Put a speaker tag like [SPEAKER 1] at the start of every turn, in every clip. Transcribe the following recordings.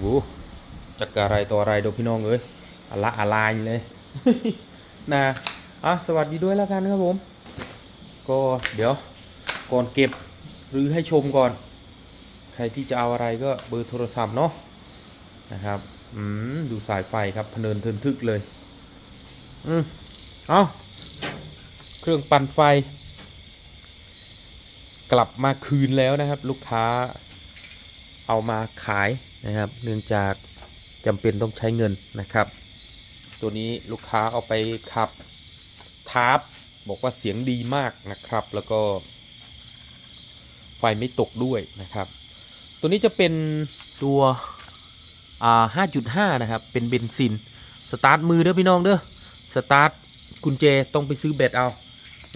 [SPEAKER 1] โว้จักอะไรตัวอะไรดูพี่น้องเอ้ยอะละอะลายเลยนะอะสวัสดีด้วยแล้วกันครับผม ก็เดี๋ยวก่อนเก็บหรือให้ชมก่อน ใครที่จะเอาอะไรก็เบอร์โทรศัพท์เนาะนะครับอืมดูสายไฟครับพเนินเทินทึกเลย อืมเอาเครื่องปั่นไฟ กลับมาคืนแล้วนะครับ ลูกค้าเอามาขาย นะครับ เนื่องจากจำเป็นต้องใช้เงินนะครับ ตัวนี้ลูกค้าเอาไปขับทาร์ปบอกว่าเสียงดีมากนะครับ แล้วก็ ไฟไม่ตกด้วยนะครับ ตัวนี้จะเป็นตัวอ่า5.5 นะครับ เป็นเบนซิน สตาร์ทมือเด้อพี่น้องเด้อ สตาร์ทกุญแจต้องไปซื้อแบตเอา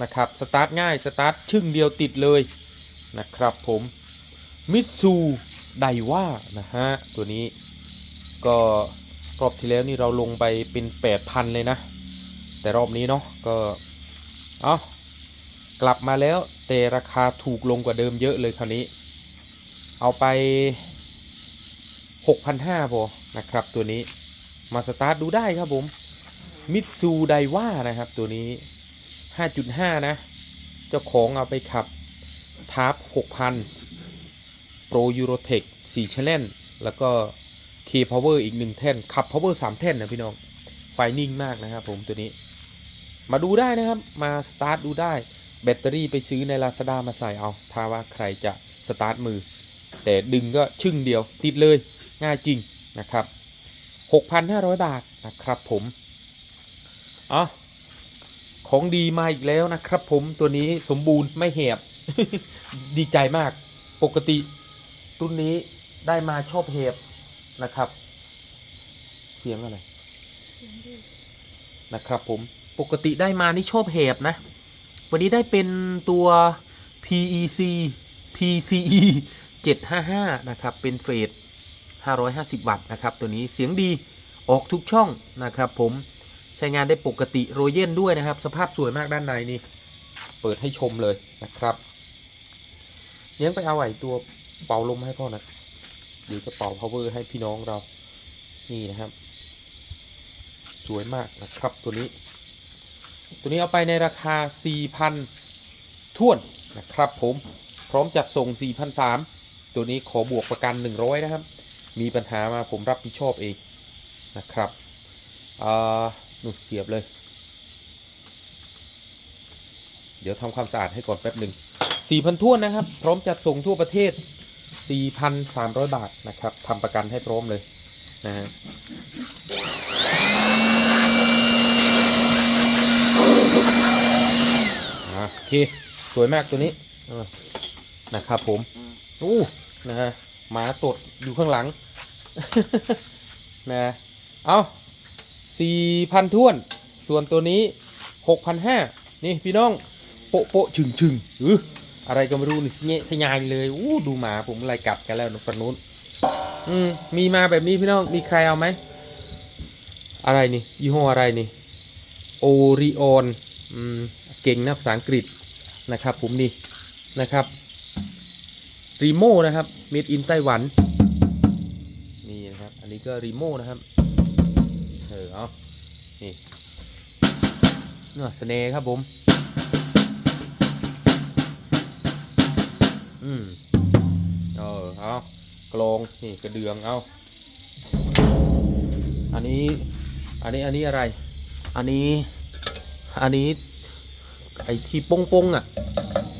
[SPEAKER 1] นะครับ สตาร์ทง่าย สตาร์ทชึ่งเดียวติดเลยนะครับผมมิตซู ไดว่านะฮะ ตัวนี้ก็รอบที่แล้วนี่เราลงไปเป็น 8,000 เลยนะ แต่รอบนี้เนาะก็เอากลับมาแล้วแต่ราคาถูกลงกว่าเดิมเยอะเลยคราวนี้ เอาไป 6,500พอนะครับตัวนี้มาสตาร์ทดูได้ครับผมมิตซูไดว่านะครับตัวนี้ 5.5 นะ เจ้าของเอาไปขับทาร์ป6,000 Pro Eurotech 4 Channel แล้วก็ K Power อีก 1 แท่น ขับ Power 3 แท่นนะพี่น้อง ไฟนิ่งมากนะครับผมตัวนี้ มาดูได้นะครับ มาสตาร์ทดูได้ แบตเตอรี่ไปซื้อใน Lazada มาใส่เอา ถ้าว่าใครจะสตาร์ทมือ แต่ดึงก็ชึ่งเดียวติดเลย ง่ายจริงนะครับ 6,500 บาทนะครับผมอ๋อของดีมาอีกแล้วนะครับผมตัวนี้สมบูรณ์ไม่แหบดีใจมากปกติ รุ่นนี้ได้มาชอบแหบนะครับ เสียงอะไรนะครับ ผมปกติได้มานี่ชอบแหบนะ วันนี้ได้เป็นตัว PEC PCE 755 นะครับ เป็นเฟส550 วัตต์นะครับ ตัวนี้เสียงดีออกทุกช่องนะครับ ผมใช้งานได้ปกติโรเยนด้วยนะครับ สภาพสวยมากด้านในนี่ เปิดให้ชมเลยนะครับเลี้ยงไปเอาไอ้ตัว เป่าลมให้พ่อนะเดี๋ยวจะเป่า power ให้พี่น้องเรา นี่นะครับ สวยมากนะครับตัวนี้ ตัวนี้เอาไปในราคา 4,000ท่วนนะครับ ผมพร้อมจัดส่ง 4,300 ตัวนี้ขอบวกประกัน 100 นะครับ มีปัญหามาผมรับผิดชอบเองนะครับอ่านู่นเสียบเลย เดี๋ยวทำความสะอาดให้ก่อนแป๊บหนึ่ง4,000ท่วนนะครับ พร้อมจัดส่งทั่วประเทศ 4,300 บาทนะครับทำประกันให้พร้อมเลยนะฮะอะโอเค สวยมากตัวนี้นะครับผมอู้นะฮะหมาตดอยู่ข้างหลังนะเอาสี่พันท้วน ส่วนตัวนี้หกพันห้านี่พี่น้อง โปะโปะชึงชึงอือ อะไรก็ไม่รู้นี่สเงะสยายเลยอู้ดูหมาผมอะไรกัดกันแล้วฝั่งนู้นอืมมีมาแบบนี้พี่น้องมีใครเอาไหมอะไรนี่ยี่ห้ออะไรนี่โอริออนอืมเก่งนะภาษาอังกฤษนะครับผมนี่นะครับรีโมนะครับเมดอินไต้หวันนี่นะครับอันนี้ก็รีโมนะครับเออเอานี่เนื้อสเนห์ครับผม อืมเออเอากลองนี่กระเดืองเอาอันนี้อันนี้อันนี้อะไร อันนี้ อันนี้ ไอที่โป้งๆอะ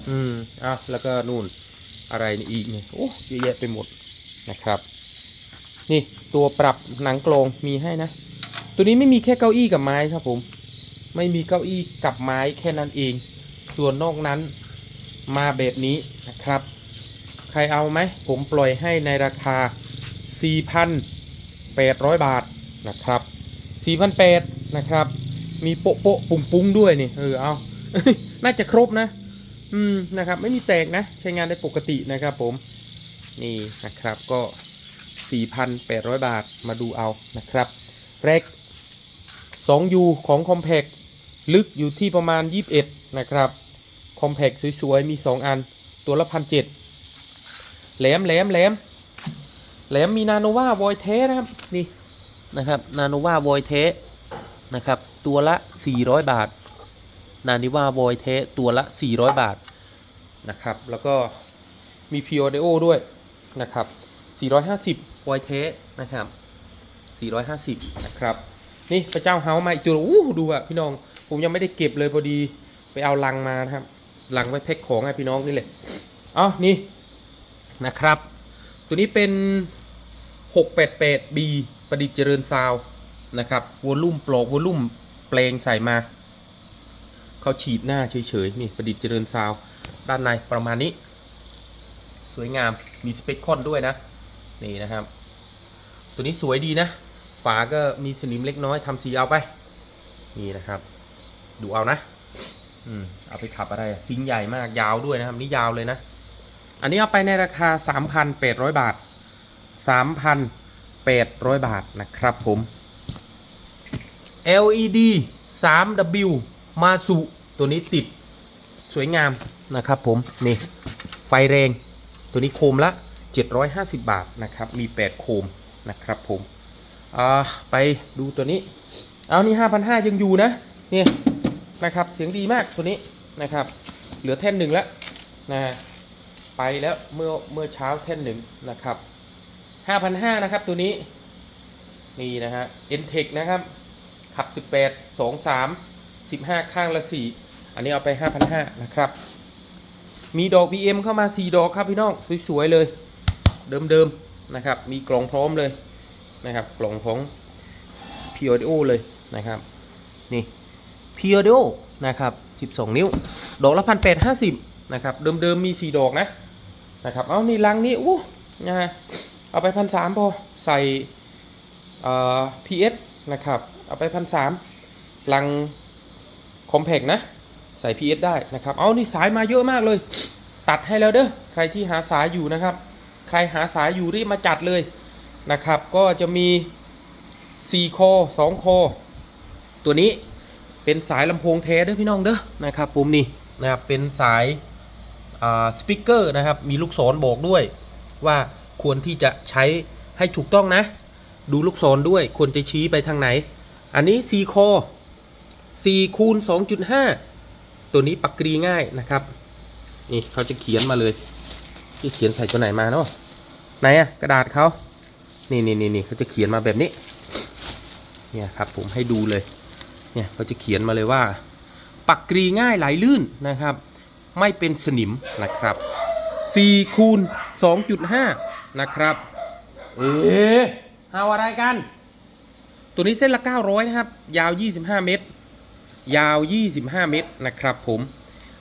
[SPEAKER 1] อืมอะแล้วก็นู่นอะไรนี่อีกนี่โอ้เยอะแยะไปหมดนะครับ นี่ตัวปรับหนังกลองมีให้นะ ตัวนี้ไม่มีแค่เก้าอี้กับไม้ครับผม ไม่มีเก้าอี้กับไม้แค่นั้นเอง ส่วนนอกนั้น มาแบบนี้นะครับ ใครเอาไหม ผมปล่อยให้ในราคา 4,800 บาทนะครับ 4,800นะครับ มีโปะโปะปุ้งปุ้งด้วยนี่ เออ เอา น่าจะครบนะ อืม นะครับ ไม่มีแตกนะ ใช้งานได้ปกตินะครับผม นี่นะครับ ก็ 4,800 บาท มาดูเอานะครับ แรก 2U ของ Compact ลึกอยู่ที่ประมาณ 21 นะครับ Compact สวยๆ มี 2 อัน ตัวละพันเจ็ดแหลมแหลมแหลมแหลมมีนาโนวาวอยเทสนะครับ นี่นะครับนาโนวาวอยเทสนะครับ ตัวละ 400 บาท นานิวาวอยเทสตัวละ 400 บาทนะครับ แล้วก็มีพีออเดโอด้วยนะครับ 450วอยเทสนะครับ 450 นะครับ นี่พระเจ้าเฮามาอีกตัวอู้ดูอะพี่น้อง ผมยังไม่ได้เก็บเลยพอดีไปเอาลังมานะครับ ลังไว้แพ็คของให้พี่น้องนี่แหละอ๋อนี่นะครับ ตัวนี้เป็น 688B ประดิษฐ์เจริญซาวนะครับวอลลุ่มโปรวอลลุ่มเพลงใส่มา เขาฉีดหน้าเฉยๆนี่ประดิษฐ์เจริญซาวด้านในประมาณนี้ สวยงามมีสเปคคอนด้วยนะ นี่นะครับ ตัวนี้สวยดีนะ ฝาก็มีสนิมเล็กน้อยทำสีเอาไป นี่นะครับ ดูเอานะ อืมเอาไปขับอะไรอะซิงใหญ่มากยาวด้วยนะครับ นี่ยาวเลยนะ อันนี้เอาไปในราคา 3,800 บาท 3,800 บาทนะครับผม LED 3W มาสุตัวนี้ติดสวยงามนะครับผม นี่ ไฟแรง ตัวนี้โคมละ 750 บาทนะครับ มี 8 โคมนะครับผม อ่า ไปดูตัวนี้ เอานี่ 5,500 ยังอยู่นะ นี่ นะครับ เสียงดีมากตัวนี้นะครับ เหลือแท่นหนึ่งแล้วนะไปแล้วเมื่อเมื่อเช้าแท่นหนึ่งนะครับ5,500นะครับตัวนี้นี่นะฮะ Entech นะครับ ขับ 18 2 3 15 ข้างละ 4 อันนี้เอาไป 5,500นะครับ มีดอก BM เข้ามา 4 ดอกครับพี่น้อง สวย ๆ เลย เดิม ๆ นะครับ มีกล่องพร้อมเลยนะครับ กล่องของ p i o d i o เลยนะครับ นี่ p i o d i o นะครับ 12 นิ้ว ดอกละพันแปดห้าสิบนะครับ เดิมๆมี 4 ดอกนะ นะครับ เอานี่ลังนี้อู้นะฮะเอาไปพันสามพอ ใส่เอ่อ PS นะครับ เอาไปพันสามลังคอมเพกนะ ใส่ PS ได้นะครับ เอานี่สายมาเยอะมากเลย ตัดให้แล้วเด้อ ใครที่หาสายอยู่นะครับ ใครหาสายอยู่รีบมาจัดเลยนะครับ ก็จะมี4คอ2คอตัวนี้ เป็นสายลำโพงแท้เด้อพี่น้องเด้อนะครับผมนี่นะครับเป็นสายสปีกเกอร์นะครับมีลูกศรบอกด้วย ว่าควรที่จะใช้ให้ถูกต้องนะ ดูลูกศรด้วยควรจะชี้ไปทางไหน อันนี้4คอ4คูณ2.5 ตัวนี้ปักกรีง่ายนะครับ นี่เขาจะเขียนมาเลยที่เขียนใส่ตัวไหนมาเนาะไหนอะกระดาษเขานี่นี่นี่นี่เขาจะเขียนมาแบบนี้ เนี่ยครับผมให้ดูเลย เนี่ยเขาจะเขียนมาเลยว่า ปักกรีง่ายไหลลื่นนะครับ ไม่เป็นสนิมนะครับ4คูณ2.5 นะครับ เอ๊ะเอาอะไรกัน ตัวนี้เส้นละ 900 นะครับ ยาว 25 เมตร ยาว 25 เมตรนะครับผม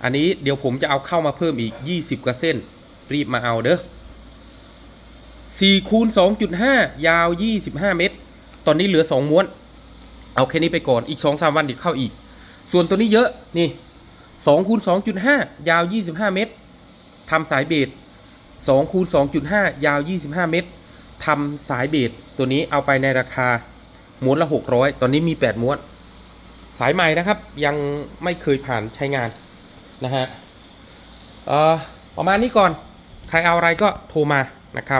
[SPEAKER 1] อันนี้เดี๋ยวผมจะเอาเข้ามาเพิ่มอีก 20 กว่าเส้น รีบมาเอาเด้อ4คูณ2.5 ยาว 25 เมตร ตอนนี้เหลือ 2 ม้วน เอาแค่นี้ไปก่อนอีก 2-3 วันเดี๋ยวเข้าอีก ส่วนตัวนี้เยอะนี่2คูณ2.5 ยาว 25 เมตรทำสายเบส2คูณ2.5 ยาว 25 เมตรทำสายเบสตัวนี้เอาไปในราคาม้วนละ 600 ตอนนี้มี 8 ม้วน สายใหม่นะครับยังไม่เคยผ่านใช้งานนะฮะเออประมาณนี้ก่อน ใครเอาอะไรก็โทรมานะครับ